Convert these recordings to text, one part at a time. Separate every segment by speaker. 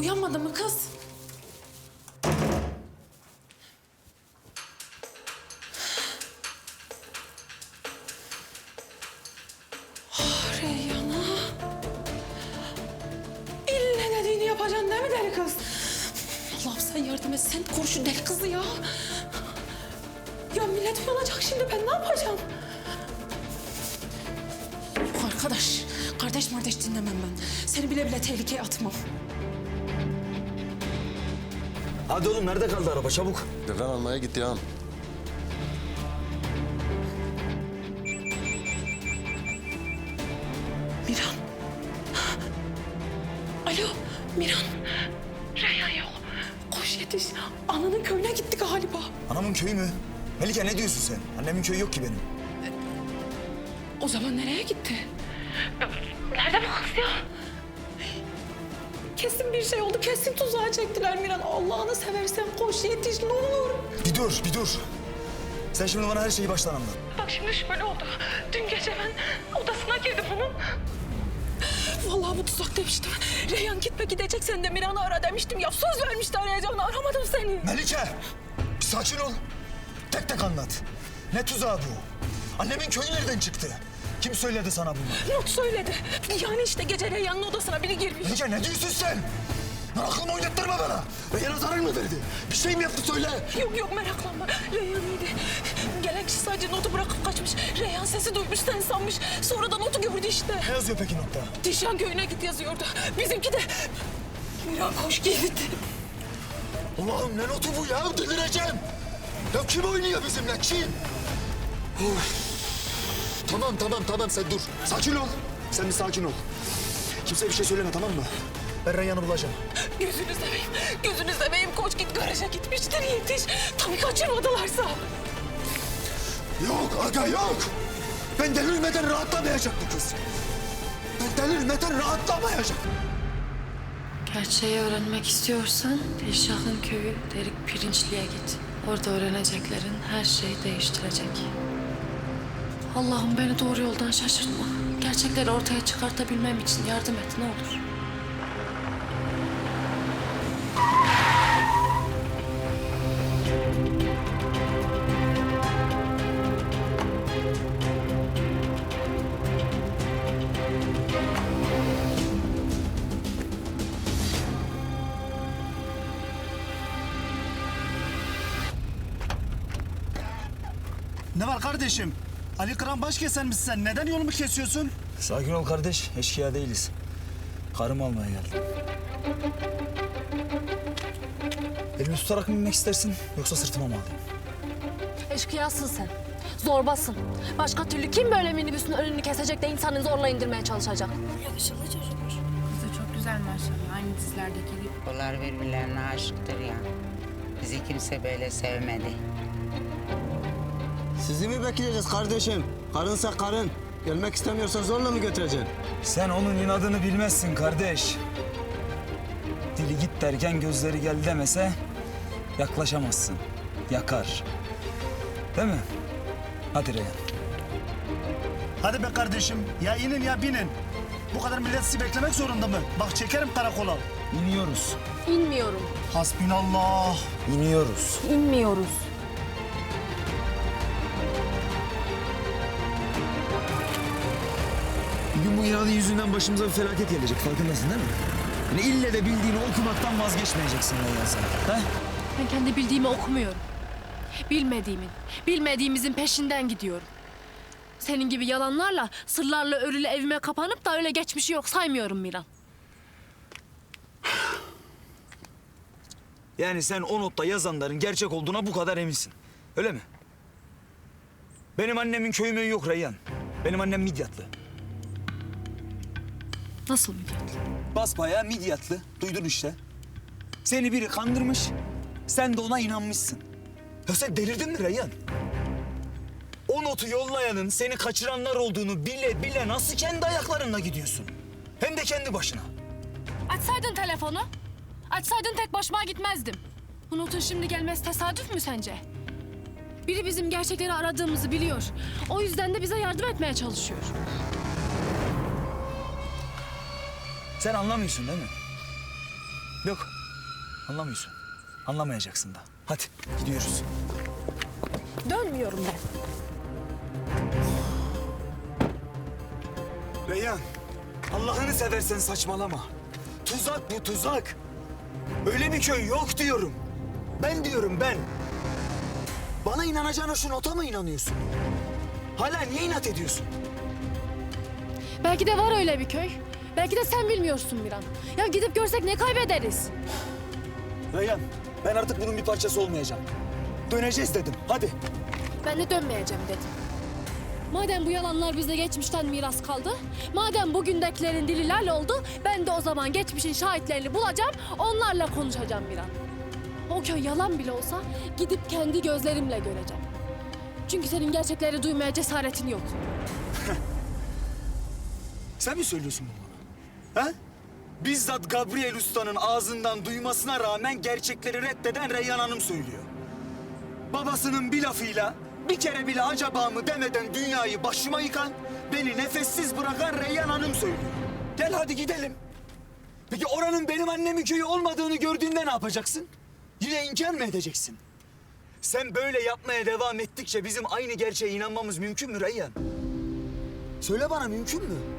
Speaker 1: Uyanmadı mı kız? Ah Reyyan'a. İlle dediğini yapacaksın değil mi deli kız? Allah'ım sen yardım et. Sen koru şu deli kızı ya. Ya millet uyanacak şimdi ben ne yapacağım? Arkadaş. Kardeş kardeş dinlemem ben. Seni bile bile tehlikeye atmam.
Speaker 2: Hadi oğlum nerede kaldı araba çabuk.
Speaker 3: Deven almaya gitti ağam.
Speaker 1: Miran. Alo Miran. Reyhan yok. Koş yetiş. Ananın köyüne gitti galiba.
Speaker 2: Anamın köyü mü? Melike ne diyorsun sen? Annemin köyü yok ki benim.
Speaker 1: O zaman nereye gitti? Nerede bu kız ya? Kesin bir şey oldu. Kesin tuzağa çektiler Miran. Allah'ını seversen koş yetiş ne olur.
Speaker 2: Bir dur, bir dur. Sen şimdi bana her şeyi baştan anlat.
Speaker 1: Bak şimdi şöyle oldu. Dün gece ben odasına girdim onun. Vallahi bu tuzak demiştim. Reyhan gitme gidecek sen de Miran'ı ara demiştim. Ya söz vermişti arayacağını aramadım seni.
Speaker 2: Melike! Bir sakin ol. Tek tek anlat. Ne tuzağı bu? Annemin köyü nereden çıktı? Kim söyledi sana bunu?
Speaker 1: Not söyledi. Yani işte gece Reyhan'ın odasına biri girmiş.
Speaker 2: Melike ne diyorsun sen? Lan aklımı oynattırma bana. Reyhan'a zarar mı verdi? Bir şey mi yaptı söyle.
Speaker 1: Yok yok meraklanma. Reyhan iyiydi. Gelen kişi sadece notu bırakıp kaçmış. Reyhan sesi duymuş sen sanmış. Sonra da notu gördü işte.
Speaker 2: Ne yazıyor peki notta?
Speaker 1: Dişan köyüne git yazıyordu. Bizimki de... Miran koş git.
Speaker 2: Allah'ım ne notu bu ya? Delireceğim. Ya kim oynuyor bizimle? Kim? Of. Tamam tamam tamam sen dur. Sakin ol. Sen bir sakin ol. Kimseye bir şey söyleme tamam mı? Ben Reyhan'ı bulacağım.
Speaker 1: Gözünü seveyim. Gözünü seveyim. Koş git garaja gitmiştir yetiş. Tabii kaçırmadılarsa.
Speaker 2: Yok aga yok. Ben delirmeden rahatlamayacak bu kız. Ben delirmeden rahatlamayacak.
Speaker 4: Gerçeği öğrenmek istiyorsan Dilşah'ın köyü Derik Pirinçli'ye git. Orada öğreneceklerin her şeyi değiştirecek. Allah'ım beni doğru yoldan şaşırtma. Gerçekleri ortaya çıkartabilmem için yardım et ne olur.
Speaker 5: Ne var kardeşim? Ali Kıran baş kesen misin sen? Neden yolumu kesiyorsun?
Speaker 2: Sakin ol kardeş. Eşkıya değiliz. Karımı almaya geldim. Elimi tutarak mı binmek istersin yoksa sırtıma mı alayım?
Speaker 6: Eşkıyasın sen. Zorbasın. Başka türlü kim böyle minibüsün önünü kesecek de insanı zorla indirmeye çalışacak?
Speaker 7: Kız da çok güzel maşallah. Aynı dizilerdeki gibi.
Speaker 8: Onlar birbirlerine aşıktır ya. Bizi kimse böyle sevmedi.
Speaker 9: Sizi mi bekleyeceğiz kardeşim? Karınsa karın. Gelmek istemiyorsan zorla mı götüreceksin?
Speaker 2: Sen onun inadını bilmezsin kardeş. Dili git derken gözleri gel demese yaklaşamazsın. Yakar. Değil mi? Hadi Reyhan.
Speaker 5: Hadi be kardeşim. Ya inin ya binin. Bu kadar millet sizi beklemek zorunda mı? Bak çekerim karakola.
Speaker 2: İniyoruz.
Speaker 6: İnmiyorum.
Speaker 5: Hasbinallah.
Speaker 2: İniyoruz.
Speaker 6: İnmiyoruz.
Speaker 2: Bir gün bu inadın yüzünden başımıza bir felaket gelecek. Farkındasın değil mi? Hani ille de bildiğini okumaktan vazgeçmeyeceksin Reyhan sen. Ha?
Speaker 4: Ben kendi bildiğimi okumuyorum. Bilmediğimin, bilmediğimizin peşinden gidiyorum. Senin gibi yalanlarla, sırlarla örülü evime kapanıp da öyle geçmişi yok saymıyorum Miran.
Speaker 2: Yani sen o notta yazanların gerçek olduğuna bu kadar eminsin. Öyle mi? Benim annemin köyü möyü yok Reyhan. Benim annem Midyatlı.
Speaker 4: Nasıl Miran?
Speaker 2: Basbayağı Midyatlı. Duydun işte. Seni biri kandırmış. Sen de ona inanmışsın. Ya sen delirdin mi Reyhan? O notu yollayanın seni kaçıranlar olduğunu bile bile nasıl kendi ayaklarınla gidiyorsun? Hem de kendi başına.
Speaker 4: Açsaydın telefonu. Açsaydın tek başıma gitmezdim. Bu notun şimdi gelmesi tesadüf mü sence? Biri bizim gerçekleri aradığımızı biliyor. O yüzden de bize yardım etmeye çalışıyor.
Speaker 2: Sen anlamıyorsun değil mi? Yok. Anlamıyorsun. Anlamayacaksın da. Hadi gidiyoruz.
Speaker 6: Dönmüyorum ben.
Speaker 2: Reyhan, Allah'ını seversen saçmalama. Tuzak bu tuzak. Öyle bir köy yok diyorum. Ben diyorum ben. Bana inanacağına şu nota mı inanıyorsun? Hala niye inat ediyorsun?
Speaker 6: Belki de var öyle bir köy. Belki de sen bilmiyorsun Miran. Ya gidip görsek ne kaybederiz?
Speaker 2: Reyhan, ben artık bunun bir parçası olmayacağım. Döneceğiz dedim. Hadi.
Speaker 6: Ben de dönmeyeceğim dedim. Madem bu yalanlar bize geçmişten miras kaldı, madem bugündekilerin dili lal oldu, ben de o zaman geçmişin şahitlerini bulacağım, onlarla konuşacağım bir an. O köy yalan bile olsa gidip kendi gözlerimle göreceğim. Çünkü senin gerçekleri duymaya cesaretin yok.
Speaker 2: Sen mi söylüyorsun bunu? Ha? Bizzat Gabriel Usta'nın ağzından duymasına rağmen gerçekleri reddeden Reyhan Hanım söylüyor. Babasının bir lafıyla bir kere bile acaba mı demeden dünyayı başıma yıkan, beni nefessiz bırakan Reyhan Hanım söylüyor. Gel hadi gidelim. Peki oranın benim annemin köyü olmadığını gördüğünde ne yapacaksın? Yine inkar mı edeceksin? Sen böyle yapmaya devam ettikçe bizim aynı gerçeğe inanmamız mümkün mü Reyhan? Söyle bana mümkün mü?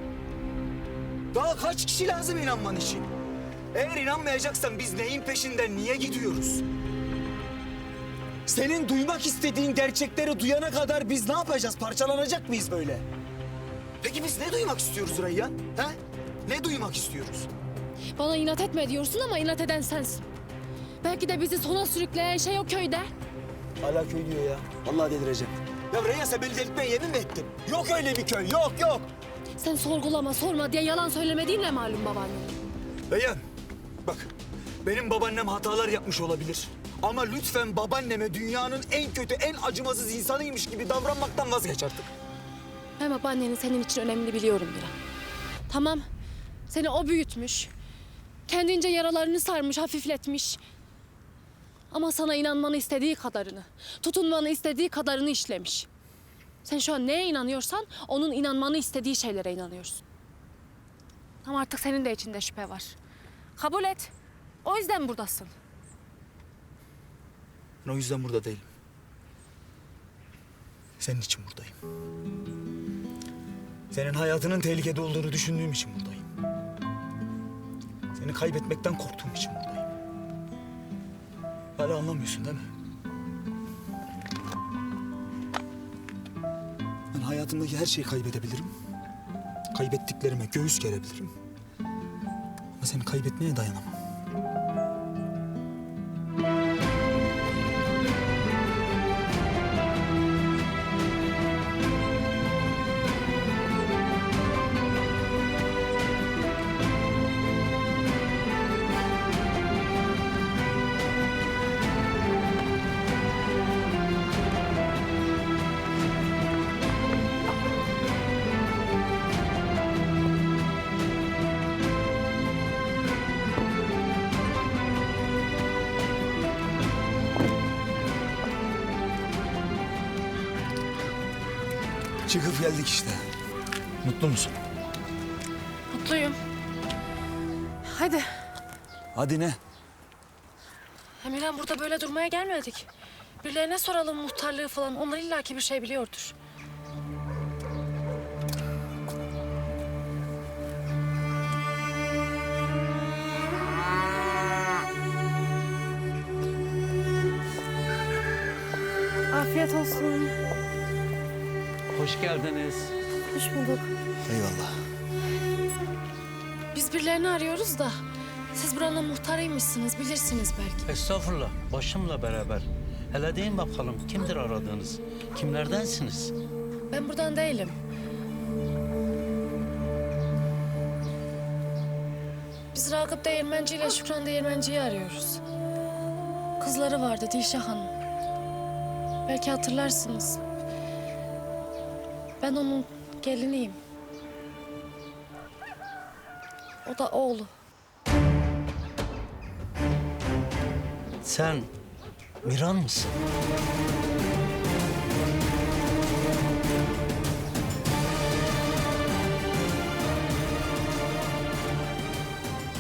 Speaker 2: Daha kaç kişi lazım inanman için? Eğer inanmayacaksan biz neyin peşinden niye gidiyoruz? Senin duymak istediğin gerçekleri duyana kadar biz ne yapacağız? Parçalanacak mıyız böyle? Peki biz ne duymak istiyoruz Reyyan? He? Ne duymak istiyoruz?
Speaker 6: Bana inat etme diyorsun ama inat eden sensin. Belki de bizi sona sürükleyen şey o köyde.
Speaker 2: Hala köy diyor ya. Vallahi delireceğim. Ya Reyyan sen beni delirtmeye yemin mi ettin? Yok öyle bir köy. Yok yok.
Speaker 6: Sen sorgulama sorma diye yalan söylemediğinle malum babaannem.
Speaker 2: Reyhan bak benim babaannem hatalar yapmış olabilir. Ama lütfen babaanneme dünyanın en kötü, en acımasız insanıymış gibi davranmaktan vazgeç artık.
Speaker 6: Ben babaannenin senin için önemli biliyorum Miran. Tamam, seni o büyütmüş. Kendince yaralarını sarmış, hafifletmiş. Ama sana inanmanı istediği kadarını, tutunmanı istediği kadarını işlemiş. Sen şu an neye inanıyorsan onun inanmanı istediği şeylere inanıyorsun. Ama artık senin de içinde şüphe var. Kabul et. O yüzden buradasın.
Speaker 2: Ben o yüzden burada değilim. Senin için buradayım. Senin hayatının tehlikede olduğunu düşündüğüm için buradayım. Seni kaybetmekten korktuğum için buradayım. Hala anlamıyorsun değil mi? Hayatımdaki her şeyi kaybedebilirim. Kaybettiklerime göğüs gerebilirim. Ama seni kaybetmeye dayanamam. Çıkıp geldik işte. Mutlu musun?
Speaker 6: Mutluyum. Hadi.
Speaker 2: Hadi ne?
Speaker 6: Emirhan burada böyle durmaya gelmedik. Birilerine soralım muhtarlığı falan. Onlar illaki bir şey biliyordur. Afiyet olsun.
Speaker 3: Hoş geldiniz.
Speaker 6: Hoş bulduk.
Speaker 2: Eyvallah.
Speaker 6: Biz birilerini arıyoruz da siz buranın muhtarıymışsınız, bilirsiniz belki.
Speaker 3: Estağfurullah. Başımla beraber. Hele deyin bakalım kimdir aradığınız? Kimlerdensiniz?
Speaker 6: Ben buradan değilim. Biz Ragıp Değirmenci ile Şükran Değirmenci'yi arıyoruz. Kızları vardı Dilşah Hanım. Belki hatırlarsınız. Ben onun geliniyim. O da oğlu.
Speaker 3: Sen Miran mısın?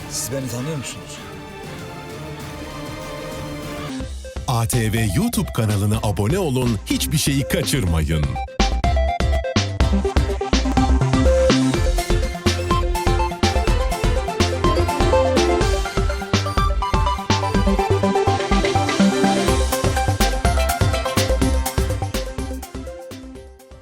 Speaker 2: Siz beni tanıyor musunuz?
Speaker 10: ATV YouTube kanalına abone olun, hiçbir şeyi kaçırmayın.